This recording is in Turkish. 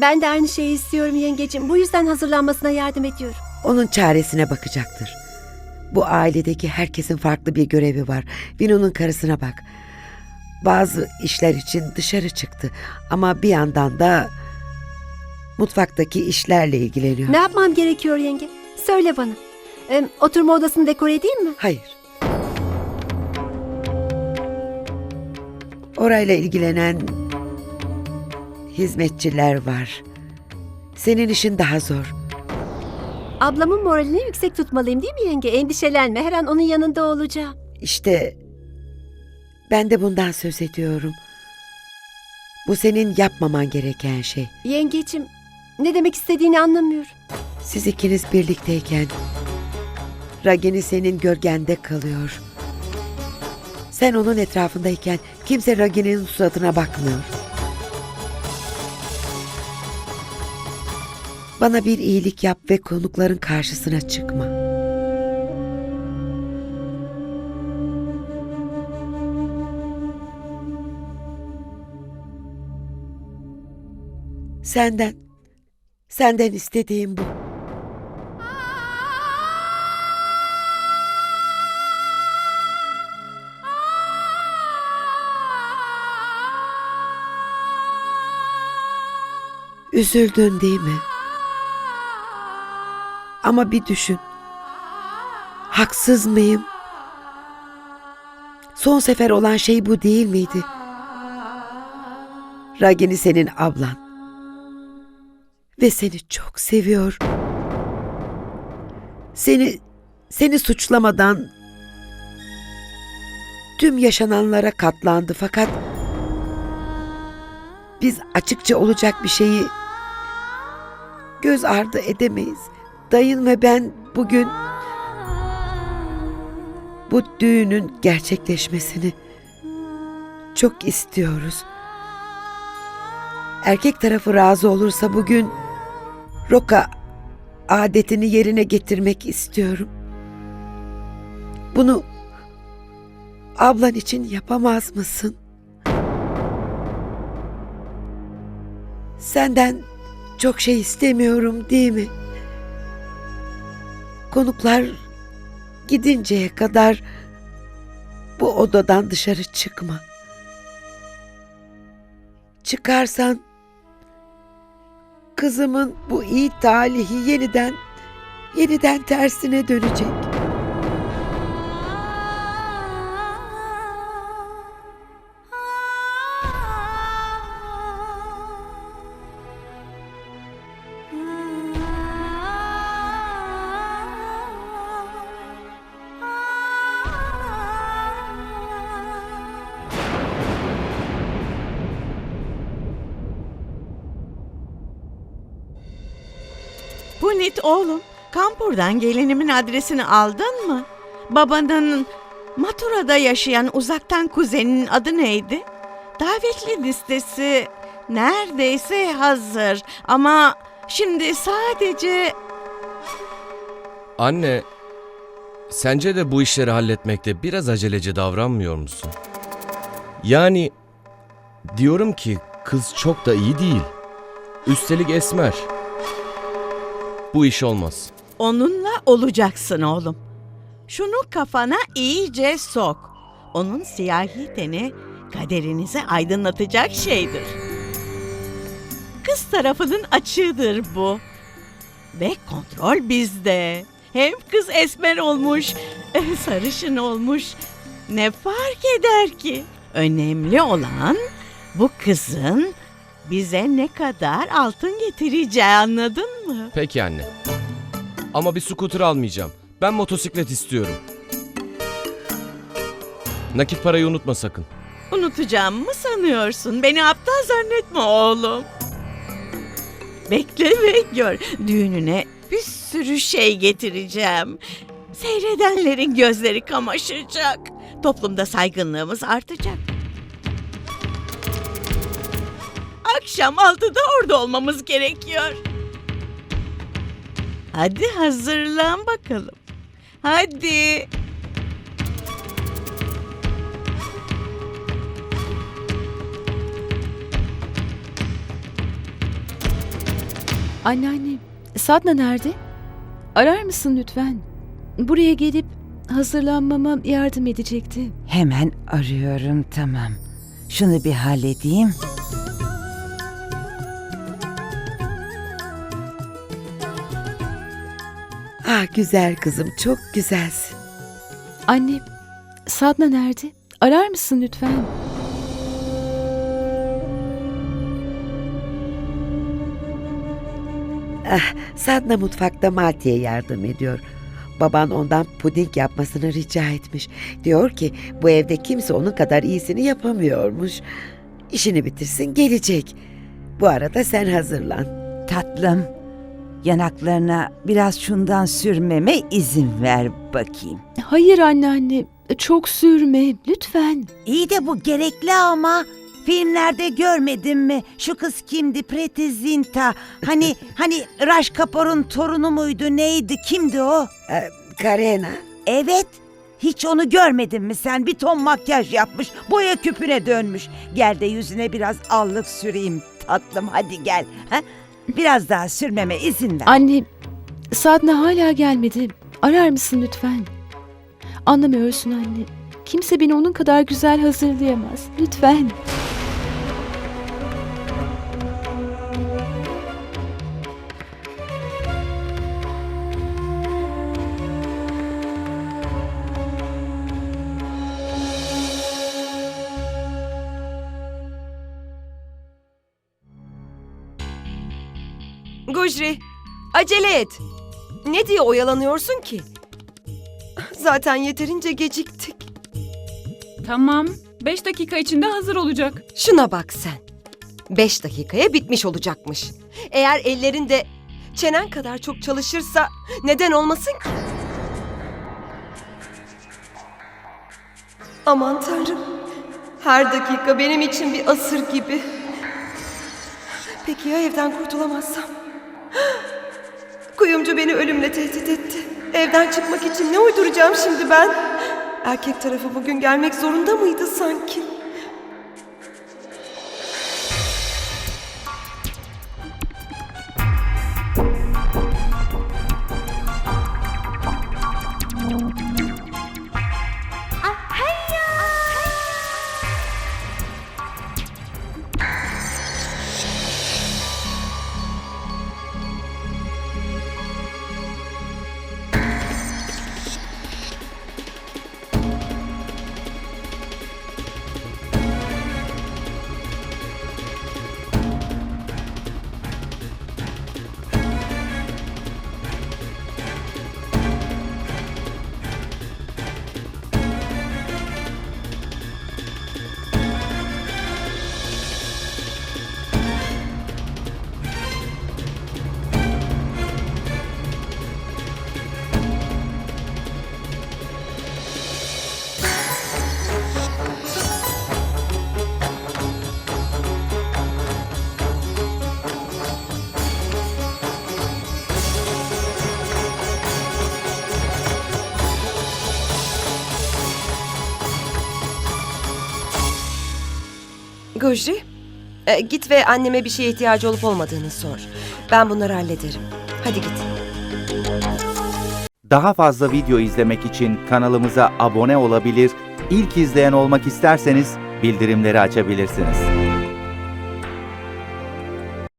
Ben de aynı şeyi istiyorum yengecim. Bu yüzden hazırlanmasına yardım ediyorum. Onun çaresine bakacaktır. Bu ailedeki herkesin farklı bir görevi var. Vino'nun karısına bak. Bazı işler için dışarı çıktı ama bir yandan da mutfaktaki işlerle ilgileniyor. Ne yapmam gerekiyor yenge? Söyle bana. Em, oturma odasını dekore edeyim mi? Hayır. Orayla ilgilenen hizmetçiler var. Senin işin daha zor. Ablamın moralini yüksek tutmalıyım değil mi yenge? Endişelenme. Her an onun yanında olacağım. İşte ben de bundan söz ediyorum. Bu senin yapmaman gereken şey. Yengecim, ne demek istediğini anlamıyorum. Siz ikiniz birlikteyken Ragini senin gölgende kalıyor. Sen onun etrafındayken kimse Ragini'nin suratına bakmıyor. Bana bir iyilik yap ve konukların karşısına çıkma. Senden, senden istediğim bu. Üzüldün değil mi? Ama bir düşün. Haksız mıyım? Son sefer olan şey bu değil miydi? Ragini senin ablan. Ve seni çok seviyor. Seni seni suçlamadan tüm yaşananlara katlandı fakat biz açıkça olacak bir şeyi göz ardı edemeyiz. Dayın ve ben bugün bu düğünün gerçekleşmesini çok istiyoruz. Erkek tarafı razı olursa bugün Roka adetini yerine getirmek istiyorum. Bunu ablan için yapamaz mısın? Senden çok şey istemiyorum değil mi? Konuklar gidinceye kadar bu odadan dışarı çıkma. Çıkarsan kızımın bu iyi talihi yeniden yeniden tersine dönecek. Punit oğlum, Kampur'dan gelinimin adresini aldın mı? Babanın Matura'da yaşayan uzaktan kuzeninin adı neydi? Davetli listesi neredeyse hazır ama şimdi sadece Anne, sence de bu işleri halletmekte biraz aceleci davranmıyor musun? Yani diyorum ki kız çok da iyi değil. Üstelik esmer. Bu iş olmaz. onunla olacaksın oğlum. Şunu kafana iyice sok. Onun siyahi teni kaderinizi aydınlatacak şeydir. Kız tarafının açığıdır bu. Ve kontrol bizde. Hem kız esmer olmuş, sarışın olmuş. Ne fark eder ki? Önemli olan bu kızın bize ne kadar altın getireceği anladın mı? Peki anne. Ama bir scooter almayacağım. Ben motosiklet istiyorum. Nakit parayı unutma sakın. Unutacağım mı sanıyorsun? Beni aptal zannetme oğlum. Bekle ve gör. Düğününe bir sürü şey getireceğim. Seyredenlerin gözleri kamaşacak. Toplumda saygınlığımız artacak. Akşam altıda orada olmamız gerekiyor. Hadi hazırlan bakalım. Hadi. Anneanne, Sadna nerede? Arar mısın lütfen? Buraya gelip hazırlanmama yardım edecekti. Hemen arıyorum tamam. Şunu bir halledeyim. Ah güzel kızım çok güzelsin. Anne, Sadna nerede? Arar mısın lütfen? Sadna mutfakta Malti'ye yardım ediyor. Baban ondan puding yapmasını rica etmiş. Diyor ki bu evde kimse onun kadar iyisini yapamıyormuş. İşini bitirsin gelecek. Bu arada sen hazırlan. Tatlım, yanaklarına biraz şundan sürmeme izin ver bakayım. Hayır anneanne, çok sürme lütfen. İyi de bu gerekli ama. Filmlerde görmedin mi? Şu kız kimdi? Preti Zinta. Hani hani Raj Kapoor'un torunu muydu? Neydi? Kimdi o? Ee, Karena. Evet. Hiç onu görmedin mi sen? Bir ton makyaj yapmış, boya küpüne dönmüş. Gel de yüzüne biraz allık süreyim tatlım. Hadi gel. Ha? Biraz daha sürmeme izin ver. Anne, Sadna hala gelmedi. Arar mısın lütfen? Anlamıyorsun anne. Kimse beni onun kadar güzel hazırlayamaz. Lütfen. Gujri, acele et. Ne diye oyalanıyorsun ki? Zaten yeterince geciktik. Tamam. 5 dakika içinde hazır olacak. Şuna bak sen. Beş dakikaya bitmiş olacakmış. Eğer ellerinde çenen kadar çok çalışırsa neden olmasın ki? Aman tanrım. Her dakika benim için bir asır gibi. Peki ya evden kurtulamazsam? Kuyumcu beni ölümle tehdit etti. Evden çıkmak için ne uyduracağım şimdi ben? Erkek tarafı bugün gelmek zorunda mıydı sanki? Gojri, e, git ve anneme bir şeye ihtiyacı olup olmadığını sor. Ben bunları hallederim. Hadi git. Daha fazla video izlemek için kanalımıza abone olabilir, ilk izleyen olmak isterseniz bildirimleri açabilirsiniz.